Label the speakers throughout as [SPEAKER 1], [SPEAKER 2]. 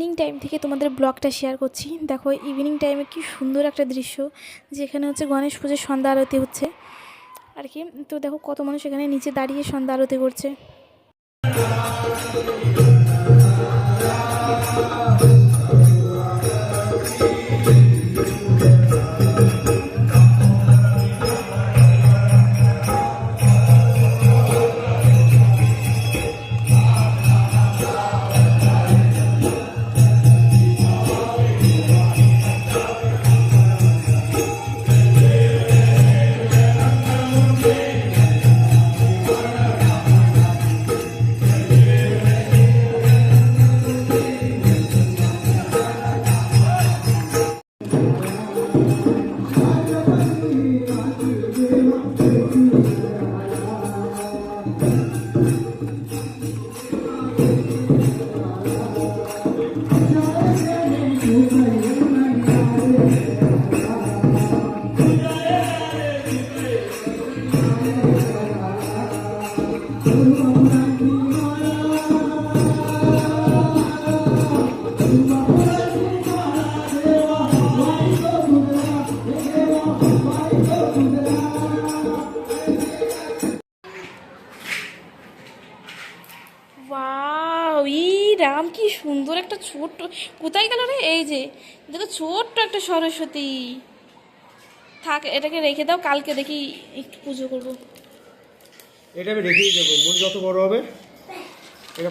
[SPEAKER 1] Evening time থেকে তোমাদের ব্লগটা শেয়ার করছি। দেখো ইভিনিং টাইমে কি সুন্দর একটা দৃশ্য যেখানে হচ্ছে গণেশ পুজোর সন্ধ্যা আরতি হচ্ছে। আর কি, তো দেখো কত মানুষ এখানে নিচে দাঁড়িয়ে সন্ধ্যা আরতি করছে। রাম কি সুন্দর একটা ছোট্ট, কোথায় গেল রে? এই যে, দেখো ছোট্ট একটা সরস্বতী। থাক, এটাকে রেখে দাও, কালকে দেখি একটু পুজো করব।
[SPEAKER 2] এটা আমি রেখেই দেবো, মন যত বড় হবে। এটা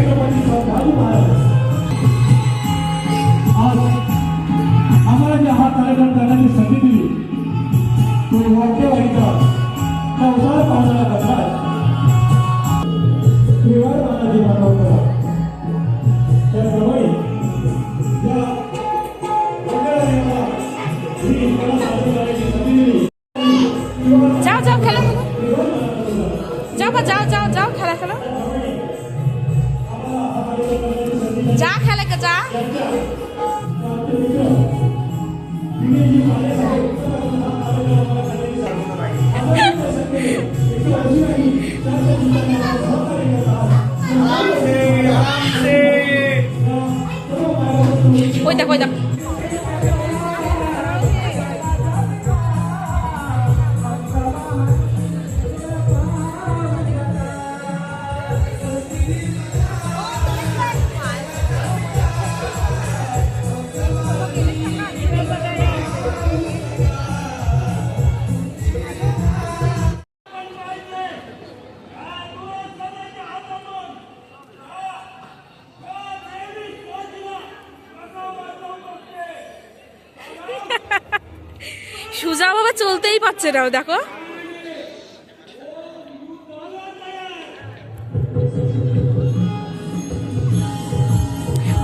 [SPEAKER 2] छत्रपती संभाजी महाराज
[SPEAKER 3] आज आम्हाला जे हा कार्यक्रम करण्याची संधी दिली तो
[SPEAKER 1] वाटेवाडीचा संसार पाहणारा जाओ जाओ खेलो। जाओ जाओ जाओ जाओ खेला खेलो। जा खेले के जा। সুজা বাবা চলতেই পারছে না, দেখো।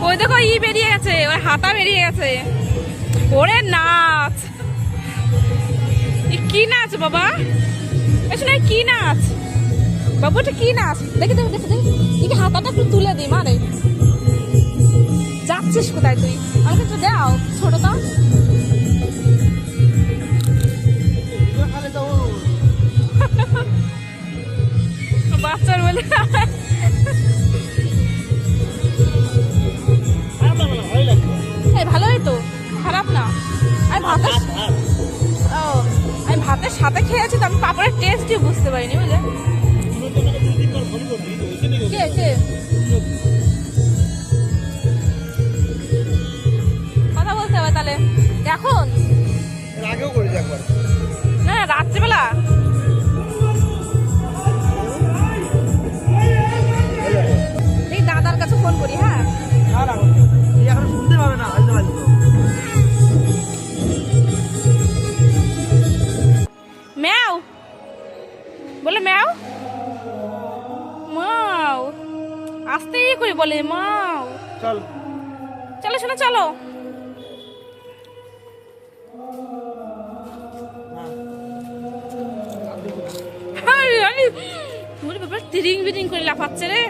[SPEAKER 1] ওই দেখো, ই বেরিয়ে গেছে, ওর হাতা বেরিয়ে গেছে। ওরে নাচ। কি নাচ বাবা? এসো না কি নাচ? বাবু, এটা কি নাচ? দেখে দেখে দেখে দেখে হাতাটা একটু তুলে দিই মারে। যাচ্ছিস কোথায় তুই? আমাকে একটু দাও ছোটটা বাচ্চার বলে ভালোই তো খারাপ না। আমি ভাতের ও আমি ভাতের সাথে খেয়েছি তো আমি পাপড়ের টেস্টই বুঝতে পারিনি বুঝলে? বলে মা
[SPEAKER 2] চল।
[SPEAKER 1] চলো শোনো চলো। বাবা তিরিং বিরিং করে লাফাচ্ছে রে।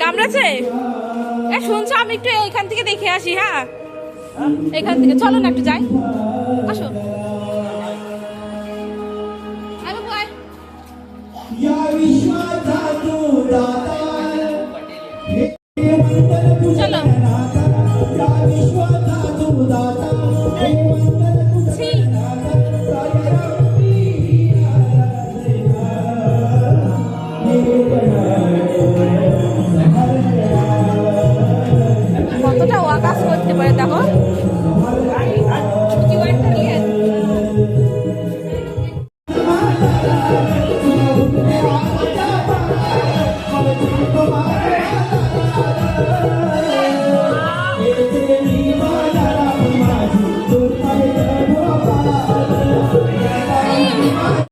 [SPEAKER 1] কামড়াচ্ছে? এ শুনছো আমি একটু এইখান থেকে দেখে আসি হ্যাঁ? এখান থেকে চলো না একটু যাই। আসো। চলো।